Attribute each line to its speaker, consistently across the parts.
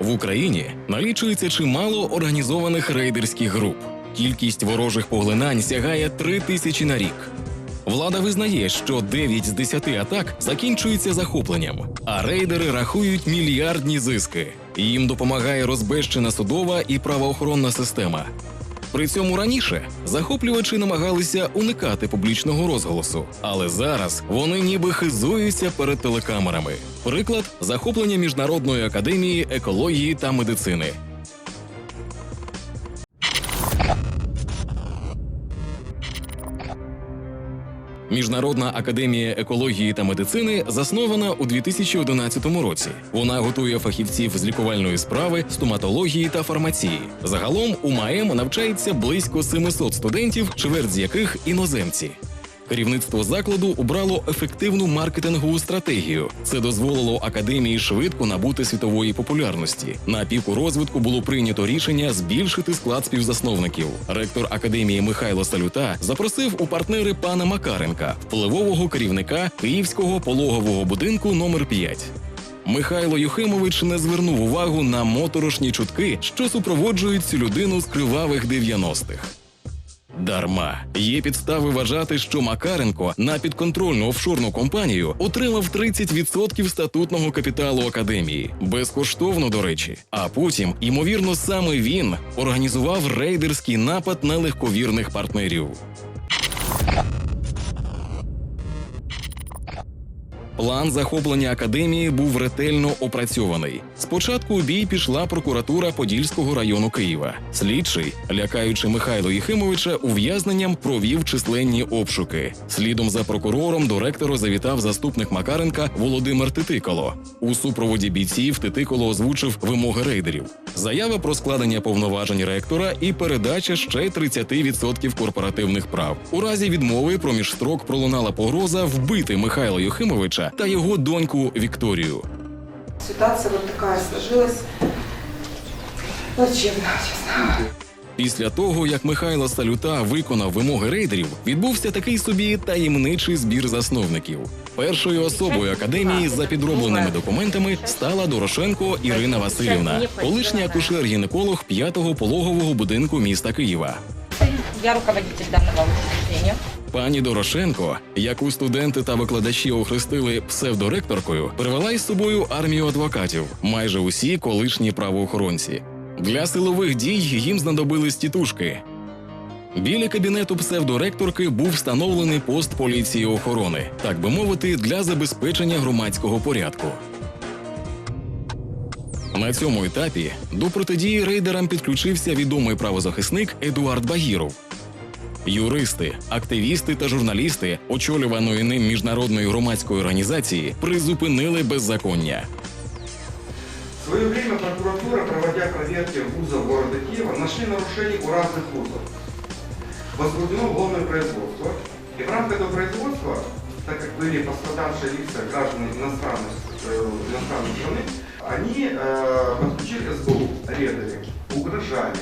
Speaker 1: В Україні налічується чимало організованих рейдерських груп. Кількість ворожих поглинань сягає 3 тисячі на рік. Влада визнає, що 9 з 10 атак закінчуються захопленням, а рейдери рахують мільярдні зиски. Їм допомагає розбещена судова і правоохоронна система. При цьому раніше захоплювачі намагалися уникати публічного розголосу, але зараз вони ніби хизуються перед телекамерами. Приклад захоплення міжнародної академії екології та медицини. Міжнародна академія екології та медицини заснована у 2011 році. Вона готує фахівців з лікувальної справи, стоматології та фармації. Загалом у МАЕМ навчається близько 700 студентів, чверть з яких іноземці. Керівництво закладу обрало ефективну маркетингову стратегію. Це дозволило академії швидко набути світової популярності. На піку розвитку було прийнято рішення збільшити склад співзасновників. Ректор академії Михайло Салюта запросив у партнери пана Макаренка, впливового керівника Київського пологового будинку номер 5 Михайло Юхимович не звернув увагу на моторошні чутки, що супроводжують цю людину з кривавих 90-х. Дарма є підстави вважати, що Макаренко на підконтрольну офшорну компанію отримав 30% статутного капіталу академії безкоштовно, до речі. А потім, ймовірно, саме він організував рейдерський напад на легковірних партнерів. План захоплення академії був ретельно опрацьований. Спочатку у бій пішла прокуратура Подільського району Києва. Слідчий, лякаючи Михайло Єхимовича, ув'язненням провів численні обшуки. Слідом за прокурором до ректора завітав заступник Макаренка Володимир Титикало. У супроводі бійців Титикало озвучив вимоги рейдерів. Заява про складення повноважень ректора і передача ще 30% корпоративних прав. У разі відмови проміж строк пролунала погроза вбити Михайла Юхимовича та його доньку Вікторію.
Speaker 2: Ситуація вот така сложилась. Плачевно, честно.
Speaker 1: Після того, як Михайло Салюта виконав вимоги рейдерів, відбувся такий собі таємничий збір засновників. Першою особою академії за підробленими документами стала Дорошенко Ірина Васильівна, колишній акушер-гінеколог п'ятого пологового будинку міста Києва.
Speaker 3: Я руководитель данного учреждения.
Speaker 1: Пані Дорошенко, яку студенти та викладачі охрестили псевдоректоркою, привела із собою армію адвокатів, майже усі колишні правоохоронці. Для силових дій їм знадобились тітушки. Біля кабінету псевдоректорки був встановлений пост поліції охорони, так би мовити, для забезпечення громадського порядку. На цьому етапі до протидії рейдерам підключився відомий правозахисник Едуард Багіров. Юристи, активісти та журналісти очолюваної ним міжнародної громадської організації призупинили беззаконня.
Speaker 4: Время прокуратура, проводя проверки вузов города Киева, нашли нарушений у разных вузов. Возбуждено уголовное производство. И в рамках этого производства, так как были пострадавшие лица граждане иностранной, э, иностранной страны, они э, подключили СБУ, редали, угрожали,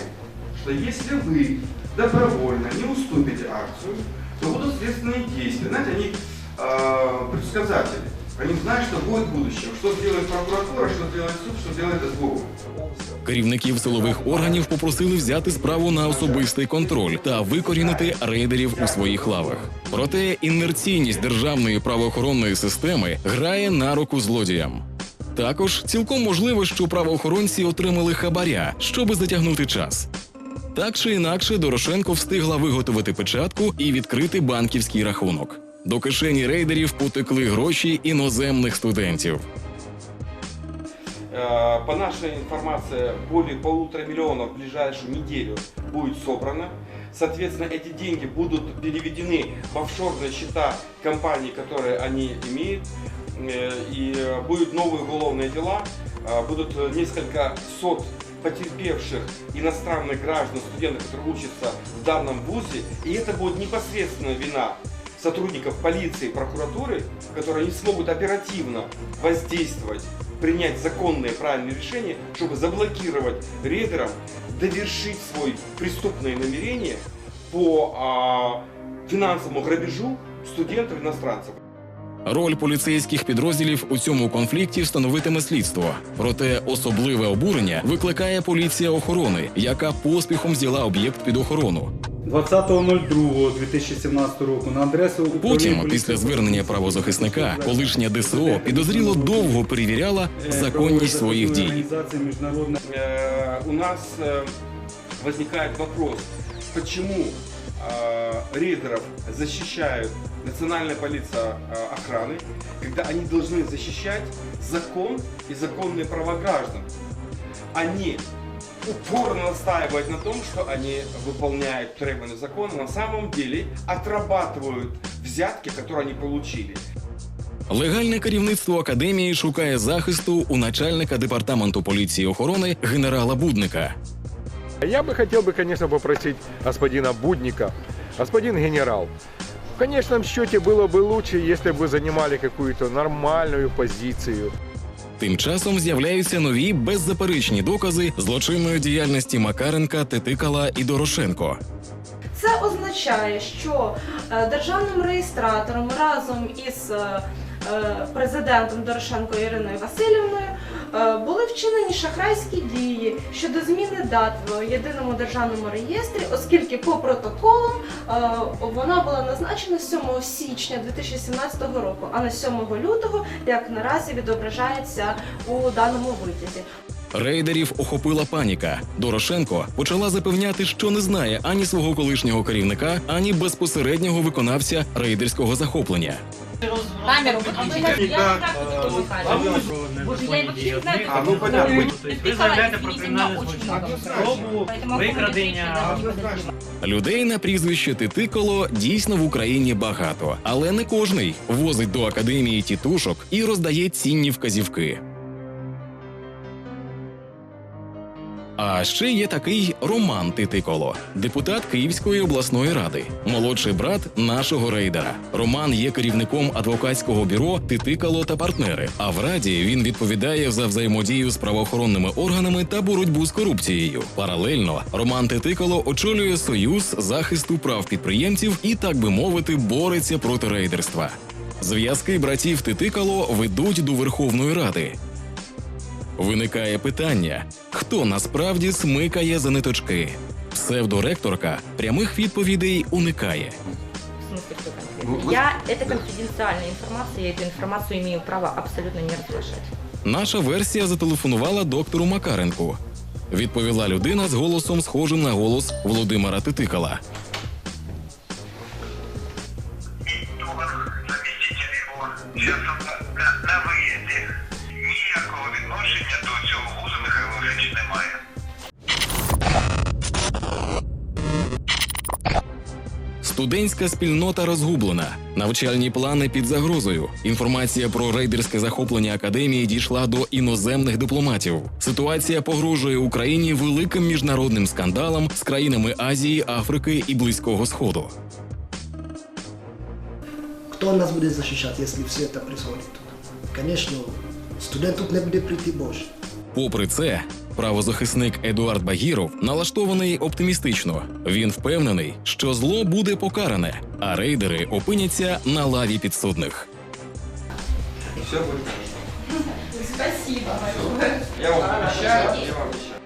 Speaker 4: что если вы добровольно не уступите акцию, то будут следственные действия. Знаете, они э, предсказатели. Они знают, что будет в будущем. Что сделает прокуратура, что сделает суд, что сделает СБУ.
Speaker 1: Керівників силових органів попросили взяти справу на особистий контроль та викорінити рейдерів у своїх лавах. Проте інерційність державної правоохоронної системи грає на руку злодіям. Також цілком можливо, що правоохоронці отримали хабаря, щоби затягнути час. Так чи інакше, Дорошенко встигла виготовити печатку і відкрити банківський рахунок. До кишені рейдерів потекли гроші іноземних студентів.
Speaker 5: Э, По нашей информации, более полутора миллионов в ближайшую неделю будет собрано. Соответственно, эти деньги будут переведены в офшорные счета компаний, которые они имеют. Э, И э, будут новые уголовные дела. Э, Будут э, несколько сот потерпевших иностранных граждан, студентов, которые учатся в данном вузе. И это будет непосредственно вина сотрудников полиции и прокуратуры, которые не смогут оперативно воздействовать, принять законные правильные решения, чтобы заблокировать рейдерам, довершить свой преступное намерение по а, финансовому грабежу студентов иностранцев.
Speaker 1: Роль поліцейських підрозділів у цьому конфлікті встановитиме слідство. Проте особливе обурення викликає поліція охорони, яка поспіхом взяла об'єкт під охорону.
Speaker 6: 20.02.2017 року на адресу управління
Speaker 1: Потім,
Speaker 6: поліції-
Speaker 1: після звернення правозахисника, колишня ДСО підозріло довго перевіряла
Speaker 6: Е,
Speaker 1: законність своїх дій.
Speaker 6: Організації міжнародна
Speaker 5: Э, у нас э, возникает вопрос, почему э, рейдеров защищают национальная полиция э, охраны, когда они должны защищать закон и законные права граждан. Они упорно настаивают на том, что они выполняют требования закона, на самом деле отрабатывают взятки, которые они получили.
Speaker 1: Легальне керівництво академії шукає захисту у начальника департаменту поліції охорони генерала Будника.
Speaker 7: Я бы хотел бы, конечно, попросить господина Будника, господин генерал, в конечном счете было бы лучше, если бы вы занимали какую-то нормальную позицию.
Speaker 1: Тим часом з'являються нові беззаперечні докази злочинної діяльності Макаренка, Тетикала і Дорошенко.
Speaker 2: Це означає, що е, державним реєстратором разом із е, е, президентом Дорошенко Іриною Васильівною е, були вчинені шахрайські дії щодо зміни дат в єдиному державному реєстрі, оскільки по протоколам е, вона була назначена 7 січня 2017 року, а не 7 лютого, як наразі відображається у даному витязі.
Speaker 1: Рейдерів охопила паніка. Дорошенко почала запевняти, що не знає ані свого колишнього керівника, ані безпосереднього виконавця рейдерського захоплення.
Speaker 3: Камеру выключите. Я. Боже, вообще не знаю,
Speaker 5: А, ну, понятно.
Speaker 8: Тобто ви заявляєте про кримінальне злочин. Спробу викрадення.
Speaker 1: Людей на прізвище Титиколо дійсно в Україні багато, але не кожний возить до академії тітушок і роздає цінні вказівки. А ще є такий Роман Титиколо, депутат Київської обласної ради, молодший брат нашого рейдера. Роман є керівником адвокатського бюро Титикало та партнери. А в раді він відповідає за взаємодію з правоохоронними органами та боротьбу з корупцією. Паралельно Роман Титикало очолює союз захисту прав підприємців і, так би мовити, бореться проти рейдерства. Зв'язки братів Титикало ведуть до Верховної Ради. Виникає питання: хто насправді смикає за ниточки? Псевдоректорка прямих відповідей уникає.
Speaker 3: В смысле, кто
Speaker 5: Ну,
Speaker 3: конкретно?
Speaker 5: вы-
Speaker 3: Я, это конфиденциальная информация, я эту информацию имею право абсолютно не разглашать.
Speaker 1: Наша версія зателефонувала доктору Макаренку. Відповіла людина з голосом, схожим на голос Володимира Титикала.
Speaker 9: заміститель його зараз на, на,
Speaker 1: Студентська спільнота розгублена, навчальні плани під загрозою. Інформація про рейдерське захоплення академії дійшла до іноземних дипломатів. Ситуація погрожує Україні великим міжнародним скандалом з країнами Азії, Африки і Близького Сходу.
Speaker 10: Кто нас будет защищать, если все это происходит тут? Конечно, студент тут не будет прийти больше.
Speaker 1: Попри це, правозахисник Едуард Багіров налаштований оптимістично. Він впевнений, що зло буде покаране, а рейдери опиняться на лаві підсудних.
Speaker 5: Все будет.
Speaker 2: Спасибо.
Speaker 5: Я вам я вам обещаю.